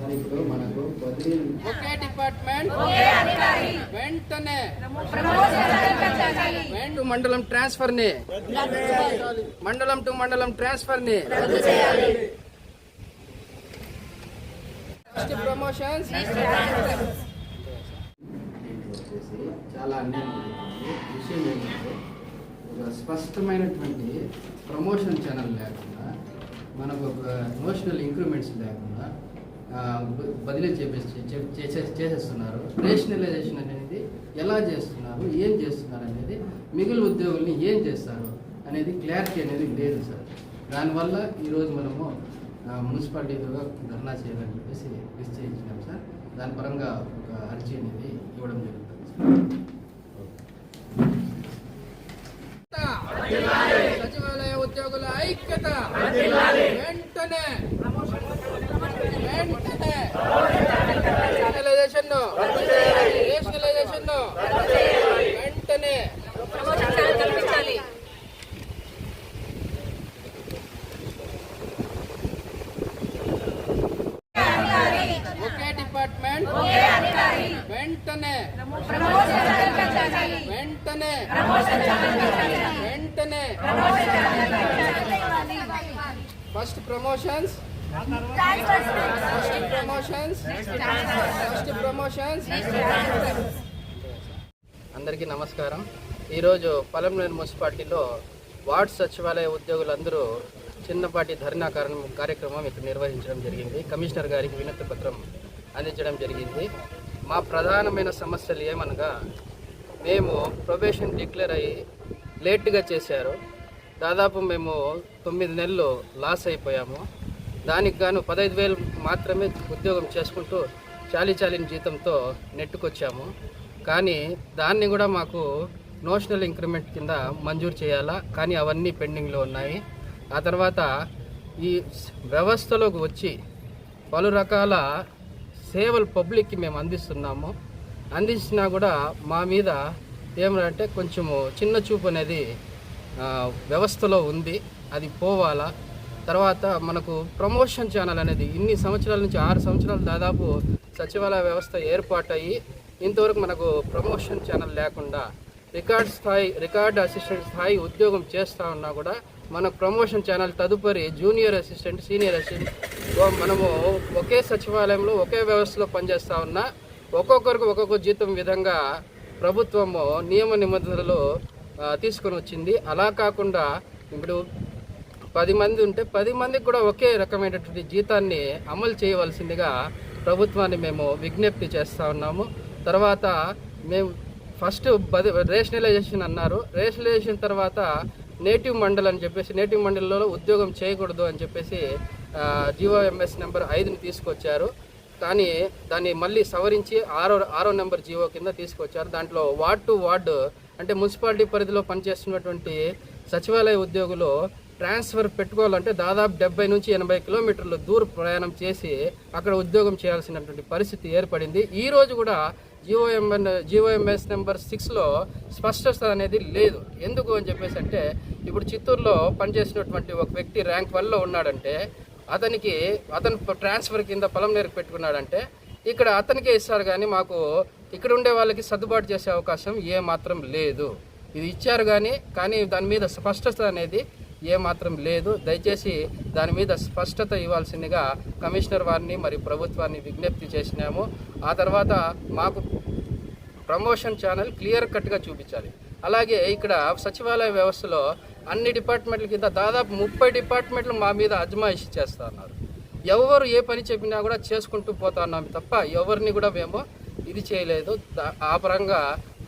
మరి ఇప్పుడు మనకు బదిలీ ఒకే డిపార్ట్మెంట్. వెంటనే వెంట మండలం ట్రాన్స్ఫర్ని మండలం టు మండలం ట్రాన్స్ఫర్. ని ప్రమోషన్స్ చాలా అన్యాయం విషయం ఏంటంటే ఒక స్పష్టమైనటువంటి ప్రమోషన్ ఛానల్ లేకుండా మనకు ఒక నోషనల్ ఇంక్రిమెంట్స్ లేకుండా బదిలీ చేపేసి చేసేస్తున్నారు. రేషనలైజేషన్ అనేది ఎలా చేస్తున్నారు? ఏం చేస్తున్నారు అనేది మిగిలిన ఉద్యోగుల్ని ఏం చేస్తారు అనేది క్లారిటీ అనేది లేదు సార్. దానివల్ల ఈరోజు మనము ఆ, మున్సిపాలిటీలో ధర్నా చేయాలని చెప్పేసి నిశ్చయించినాం సార్. దాని పరంగా ఒక అర్జీ అనేది ఇవ్వడం జరుగుతుంది సార్. సచివాలయ ఉద్యోగుల ఐక్యత వెంటనే వెంటనే రేషనలైజేషన్ రేషనలైజేషన్ వెంటనే కల్పించాలి ఒకే డిపార్ట్మెంట్ వెంటనే వెంటనే వెంటనే first promotions first promotions first promotions అందరికీ నమస్కారం. ఈరోజు పలంనేరు మున్సిపాలిటీలో వార్డ్ సచివాలయ ఉద్యోగులందరూ చిన్నపాటి ధర్నా కారణం కార్యక్రమం ఇక్కడ నిర్వహించడం జరిగింది. కమిషనర్ గారికి వినతి పత్రం అందించడం జరిగింది. మా ప్రధానమైన సమస్యలు ఏమనగా మేము ప్రొబేషన్ డిక్లేర్ అయ్యి లేట్గా చేశారు. దాదాపు మేము తొమ్మిది నెలలు లాస్ అయిపోయాము. దానికి గాను పదహైదు వేలు మాత్రమే ఉద్యోగం చేసుకుంటూ చాలీ చాలిన జీతంతో నెట్టుకొచ్చాము. కానీ దాన్ని కూడా మాకు నోషనల్ ఇంక్రిమెంట్ కింద మంజూరు చేయాలా? కానీ అవన్నీ పెండింగ్లో ఉన్నాయి. ఆ తర్వాత ఈ వ్యవస్థలోకి వచ్చి పలు రకాల సేవలు పబ్లిక్కి మేము అందిస్తున్నాము. అందించినా కూడా మా మీద ఏమంటే కొంచెము చిన్న చూపు అనేది వ్యవస్థలో ఉంది. అది పోవాలా. తర్వాత మనకు ప్రమోషన్ ఛానల్ అనేది ఇన్ని సంవత్సరాల నుంచి ఆరు సంవత్సరాలు దాదాపు సచివాలయ వ్యవస్థ ఏర్పాటయ్యి ఇంతవరకు మనకు ప్రమోషన్ ఛానల్ లేకుండా రికార్డ్ స్థాయి రికార్డ్ అసిస్టెంట్ స్థాయి ఉద్యోగం చేస్తూ ఉన్నా కూడా మన ప్రమోషన్ ఛానల్ తదుపరి జూనియర్ అసిస్టెంట్ సీనియర్ అసిస్టెంట్. మనము ఒకే సచివాలయంలో ఒకే వ్యవస్థలో పనిచేస్తూ ఉన్నా ఒక్కొక్కరికి ఒక్కొక్క జీతం విధంగా ప్రభుత్వము నియమ నిబంధనలు తీసుకొని వచ్చింది. అలా కాకుండా ఇప్పుడు పది మంది ఉంటే పది మందికి కూడా ఒకే రకమైనటువంటి జీతాన్ని అమలు చేయవలసిందిగా ప్రభుత్వాన్ని మేము విజ్ఞప్తి చేస్తూ ఉన్నాము. తర్వాత మేము ఫస్ట్ బది రేషనలైజేషన్ అన్నారు. రేషనలైజేషన్ తర్వాత నేటివ్ మండల్ అని చెప్పేసి నేటివ్ మండలిలో ఉద్యోగం చేయకూడదు అని చెప్పేసి జిఓఎంఎస్ నెంబర్ ఐదుని తీసుకొచ్చారు. కానీ దాన్ని మళ్ళీ సవరించి ఆరో ఆరో నెంబర్ జీవో కింద తీసుకొచ్చారు. దాంట్లో వార్డ్ టు వార్డు అంటే మున్సిపాలిటీ పరిధిలో పనిచేస్తున్నటువంటి సచివాలయ ఉద్యోగులు ట్రాన్స్ఫర్ పెట్టుకోవాలంటే దాదాపు డెబ్బై నుంచి ఎనభై కిలోమీటర్లు దూర ప్రయాణం చేసి అక్కడ ఉద్యోగం చేయాల్సినటువంటి పరిస్థితి ఏర్పడింది. ఈరోజు కూడా జిఓఎంఎన్ జిఓఎంఎస్ నెంబర్ సిక్స్లో స్పష్టత అనేది లేదు. ఎందుకు అని చెప్పేసి అంటే ఇప్పుడు చిత్తూరులో పనిచేసినటువంటి ఒక వ్యక్తి ర్యాంక్ వన్లో ఉన్నాడంటే అతనికి అతను ట్రాన్స్ఫర్ కింద పొలం నేరకు పెట్టుకున్నాడంటే ఇక్కడ అతనికే ఇస్తారు కానీ మాకు ఇక్కడ ఉండే వాళ్ళకి సర్దుబాటు చేసే అవకాశం ఏ మాత్రం లేదు. ఇది ఇచ్చారు కానీ కానీ దాని మీద స్పష్టత అనేది ఏ మాత్రం లేదు. దయచేసి దాని మీద స్పష్టత ఇవ్వాల్సిందిగా కమిషనర్ వారిని మరి ప్రభుత్వాన్ని విజ్ఞప్తి చేసినాము. ఆ తర్వాత మాకు ప్రమోషన్ ఛానల్ క్లియర్ కట్గా చూపించాలి. అలాగే ఇక్కడ సచివాలయ వ్యవస్థలో అన్ని డిపార్ట్మెంట్ల కింద దాదాపు ముప్పై డిపార్ట్మెంట్లు మా మీద అజమాయిషి చేస్తా ఉన్నారు ఎవరు ఏ పని చెప్పినా కూడా చేసుకుంటూ పోతా ఉన్నాం తప్ప ఎవరిని కూడా మేము ఇది చేయలేదు. ఆ పరంగా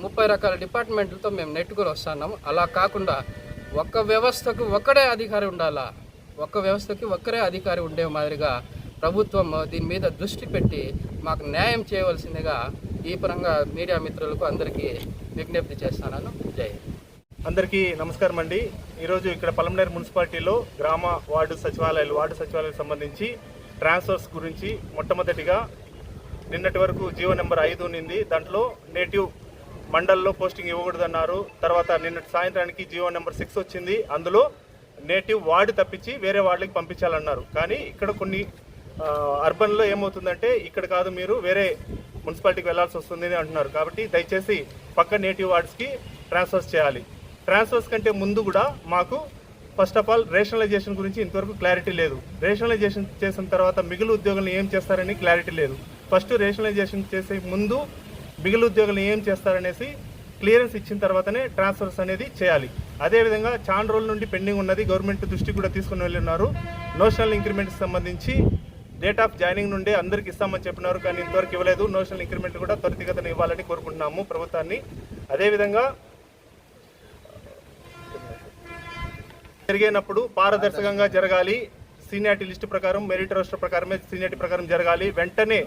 ముప్పై రకాల డిపార్ట్మెంట్లతో మేము నెట్టుకొని వస్తున్నాము అలా కాకుండా ఒక్క వ్యవస్థకు ఒక్కడే అధికారి ఉండాలా? ఒక్క వ్యవస్థకి ఒక్కరే అధికారి ఉండే మాదిరిగా ప్రభుత్వం దీని మీద దృష్టి పెట్టి మాకు న్యాయం చేయవలసిందిగా ఈ పరంగా మీడియా మిత్రులకు అందరికీ విజ్ఞప్తి చేస్తున్నాను. జై అందరికీ నమస్కారం అండి. ఈరోజు ఇక్కడ పలంనేరు మున్సిపాలిటీలో గ్రామ వార్డు సచివాలయాలు వార్డు సచివాలయాలకు సంబంధించి ట్రాన్స్ఫర్స్ గురించి మొట్టమొదటిగా నిన్నటి వరకు జీవో నెంబర్ ఐదు ఉన్నింది. దాంట్లో నేటివ్ మండల్లో పోస్టింగ్ ఇవ్వకూడదన్నారు. తర్వాత నిన్నటి సాయంత్రానికి జియో నెంబర్ సిక్స్ వచ్చింది. అందులో నేటివ్ వార్డు తప్పించి వేరే వార్డులకి పంపించాలన్నారు. కానీ ఇక్కడ కొన్ని అర్బన్లో ఏమవుతుందంటే ఇక్కడ కాదు మీరు వేరే మున్సిపాలిటీకి వెళ్ళాల్సి వస్తుంది అని అంటున్నారు. కాబట్టి దయచేసి పక్క నేటివ్ వార్డ్స్కి ట్రాన్స్ఫర్స్ చేయాలి. ట్రాన్స్ఫర్స్ కంటే ముందు కూడా మాకు ఫస్ట్ ఆఫ్ ఆల్ రేషనలైజేషన్ గురించి ఇంతవరకు క్లారిటీ లేదు. రేషనలైజేషన్ చేసిన తర్వాత మిగులు ఉద్యోగులను ఏం చేస్తారని క్లారిటీ లేదు. ఫస్ట్ రేషనలైజేషన్ చేసే ముందు మిగిలిన ఉద్యోగులను ఏం చేస్తారనేసి క్లియరెన్స్ ఇచ్చిన తర్వాతనే ట్రాన్స్ఫర్స్ అనేది చేయాలి. అదేవిధంగా చాలా రోజుల నుండి పెండింగ్ ఉన్నది గవర్నమెంట్ దృష్టికి కూడా తీసుకుని వెళ్ళి ఉన్నారు నోషనల్ ఇంక్రిమెంట్కి సంబంధించి డేట్ ఆఫ్ జాయినింగ్ నుండి అందరికి ఇస్తామని చెప్పినారు కానీ ఇంతవరకు ఇవ్వలేదు. నోషనల్ ఇంక్రిమెంట్ కూడా త్వరితగతన ఇవ్వాలని కోరుకుంటున్నాము ప్రభుత్వాన్ని. అదేవిధంగా జరిగేటప్పుడు పారదర్శకంగా జరగాలి. సీనియారిటీ లిస్టు ప్రకారం మెరిట్ రోస్టర్ ప్రకారమే సీనియారిటీ ప్రకారం జరగాలి. వెంటనే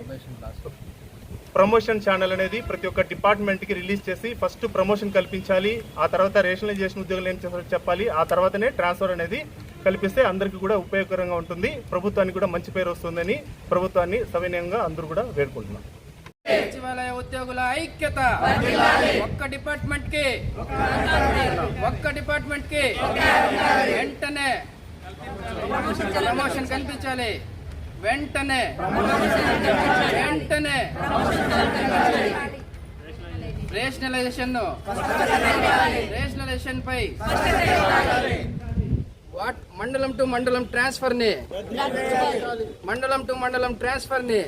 ప్రమోషన్ ఛానల్ అనేది ప్రతి ఒక్క డిపార్ట్మెంట్కి రిలీజ్ చేసి ఫస్ట్ ప్రమోషన్ కల్పించాలి. ఆ తర్వాత రేషనలైజేషన్ ఉద్యోగులు ఏం చేస్తారో చెప్పాలి. ఆ తర్వాతనే ట్రాన్స్ఫర్ అనేది కల్పిస్తే అందరికీ కూడా ఉపయోగకరంగా ఉంటుంది. ప్రభుత్వానికి కూడా మంచి పేరు వస్తుందని ప్రభుత్వాన్ని సవినయంగా అందరూ కూడా వేడుకుంటున్నారు. సచివాలయ ఉద్యోగుల ఐక్యత ఒక్క డిపార్ట్మెంట్కి ఒక్క డిపార్ట్మెంట్కి వెంటనే ప్రమోషన్ కల్పించాలి. వెంటనే వెంటనే రేషనలైజేషన్ రేషనలైజేషన్ పై వాట్ మండలం టు మండలం ట్రాన్స్ఫర్ని మండలం టు మండలం ట్రాన్స్ఫర్ని